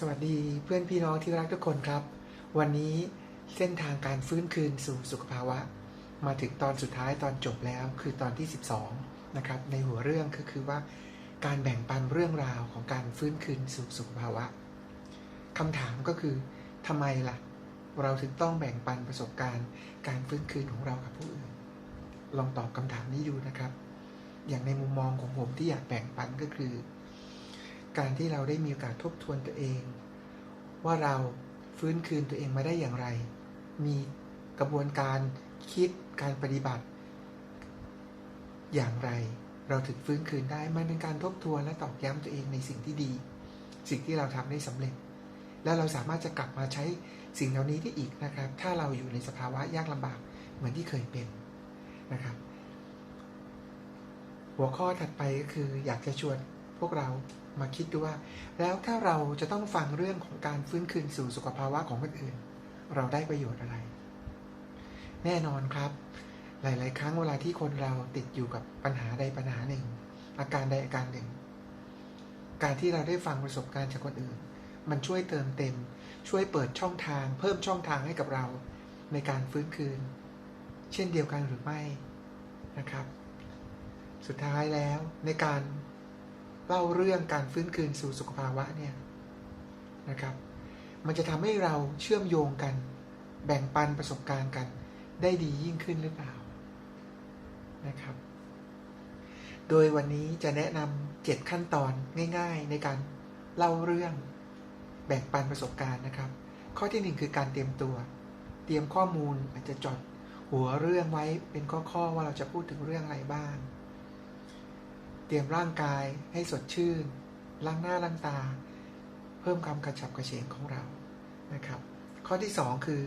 สวัสดีเพื่อนพี่น้องที่รักทุกคนครับ วันนี้เส้นทางการฟื้นคืนสู่สุขภาวะ มาถึงตอนสุดท้ายตอนจบแล้วคือตอนที่ 12 นะครับ ในหัวเรื่องก็คือว่าการแบ่งปันเรื่องราวของการฟื้นคืนสู่สุขภาวะคำถามก็คือทำไมล่ะ เราถึงต้องแบ่งปันประสบการณ์ การฟื้นคืนของเรากับผู้อื่น ลองตอบคำถามนี้ดูนะครับ อย่างในมุมมองของผมที่อยากแบ่งปันก็คือ การที่เราได้มีโอกาสทบทวนตัวเอง ว่าเราฟื้นคืนตัวเองมาได้อย่างไร มีกระบวนการคิดการปฏิบัติ อย่างไร เราถึงฟื้นคืนได้ มันเป็นการทบทวนและตอกย้ำตัวเองในสิ่งที่ดี สิ่งที่เราทำได้สำเร็จ แล้วเราสามารถจะกลับมาใช้สิ่งเหล่านี้ได้อีกนะครับ ถ้าเราอยู่ในสภาวะยากลำบากเหมือนที่เคยเป็นนะครับ หัวข้อถัดไปก็คืออยากจะชวน พวกเรามาคิดดูว่า แล้วถ้าเราจะต้องฟังเรื่องของการฟื้นคืนสู่สุขภาวะของคนอื่น เราได้ประโยชน์อะไร แน่นอนครับ หลาย ๆ ครั้งเวลาที่คนเราติดอยู่กับปัญหาใดปัญหาหนึ่ง อาการใดอาการหนึ่ง การที่เราได้ฟังประสบการณ์จากคนอื่น มันช่วยเติมเต็ม ช่วยเปิดช่องทาง เพิ่มช่องทางให้กับเราในการฟื้นคืน เช่นเดียวกันหรือไม่นะครับ สุดท้ายแล้วในการ เล่าเรื่องการฟื้นคืนสู่สุขภาวะเนี่ยนะครับ มันจะทำให้เราเชื่อมโยงกัน แบ่งปันประสบการณ์กัน ได้ดียิ่งขึ้นหรือเปล่านะครับ โดยวันนี้จะแนะนำเจ็ดขั้นตอนง่าย ๆ ในการเล่าเรื่องแบ่งปันประสบการณ์นะครับ ข้อที่หนึ่งคือการเตรียมตัว เตรียมข้อมูลอาจจะจดหัวเรื่องไว้เป็นข้อๆว่าเราจะพูดถึงเรื่องอะไรบ้าง เตรียมร่างกายให้สดชื่น ล้างหน้าล้างตา เพิ่มความกระฉับกระเฉงของเรานะครับ ข้อที่ 2 คือ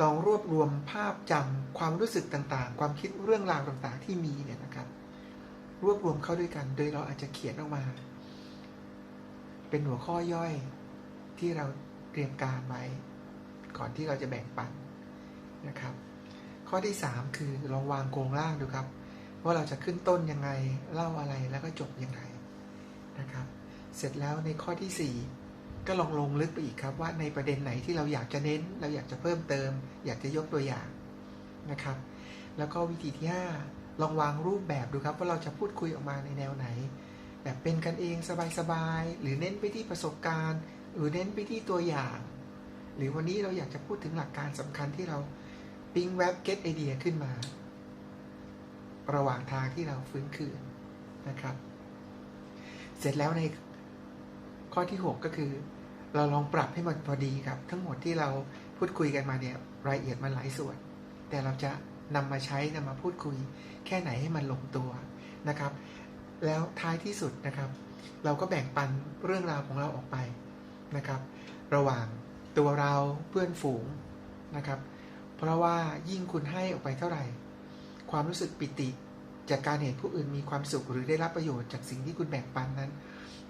ลองรวบรวมภาพจำความรู้สึกต่างๆ ความคิดเรื่องราวต่างๆ ที่มีเนี่ยนะครับ รวบรวมเข้าด้วยกัน โดยเราอาจจะเขียนออกมา เป็นหัวข้อย่อยที่เราเตรียมการไว้ ก่อนที่เราจะแบ่งปันนะครับ ข้อที่ 3 คือลองวางโครงร่างดูครับ ว่าเราจะขึ้นต้นยังไงเล่าอะไรแล้วก็จบยังไงนะครับ เสร็จแล้วในข้อที่ 4 ก็ลองลงลึกไปอีกครับว่าในประเด็นไหนที่เราอยากจะเน้น เราอยากจะเพิ่มเติม อยากจะยกตัวอย่างนะครับ แล้วก็วิธีที่ 5 ลองวางรูปแบบดูครับ ว่าเราจะพูดคุยออกมาในแนวไหน แบบเป็นกันเองสบายๆหรือเน้นไปที่ประสบการณ์ หรือเน้นไปที่ตัวอย่าง หรือวันนี้เราอยากจะพูดถึงหลักการสำคัญที่เราปิ๊งแว็บเก็ตไอเดียขึ้นมา ระหว่างทางที่เราฟื้นคืนนะครับ เสร็จแล้วในข้อที่ 6 ก็คือ เราลองปรับให้มันพอดีครับ ทั้งหมดที่เราพูดคุยกันมาเนี่ยรายละเอียดมันหลายส่วน แต่เราจะนำมาใช้นำมาพูดคุย แค่ไหนให้มันลงตัวนะครับ แล้วท้ายที่สุดนะครับ เราก็แบ่งปันเรื่องราวของเราออกไปนะครับ ระหว่างตัวเราเพื่อนฝูงนะครับ เพราะว่ายิ่งคุณให้ออกไปเท่าไหร่ ความรู้สึกปิติ จากการเห็นผู้อื่นมีความสุขหรือได้รับประโยชน์จากสิ่งที่คุณแบ่งปันนั้น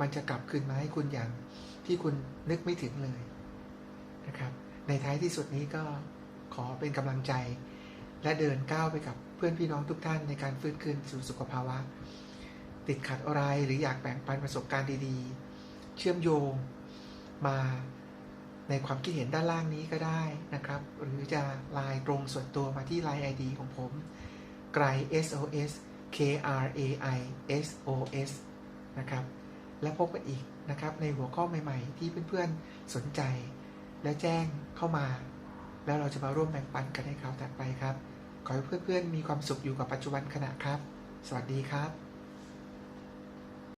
มันจะกลับคืนมาให้คุณอย่างที่คุณนึกไม่ถึงเลยนะครับ ในท้ายที่สุดนี้ก็ขอเป็นกำลังใจ และเดินก้าวไปกับเพื่อนพี่น้องทุกท่านในการฟื้นคืนสู่สุขภาวะ ติดขัดอะไรหรืออยากแบ่งปันประสบการณ์ดีๆ เชื่อมโยงมาในความคิดเห็นด้านล่างนี้ก็ได้นะครับ หรือจะไลน์ตรงส่วนตัวมาที่ Line ID ของผม ไกร SOS K R A I S O S นะครับ และพบกันอีกนะครับในหัวข้อใหม่ๆ ที่เพื่อนๆสนใจ และแจ้งเข้ามา แล้วเราจะมาร่วมแบ่งปันกันในคราวถัดไปครับ ขอให้เพื่อนๆมีความสุขอยู่กับปัจจุบันขณะครับ สวัสดีครับ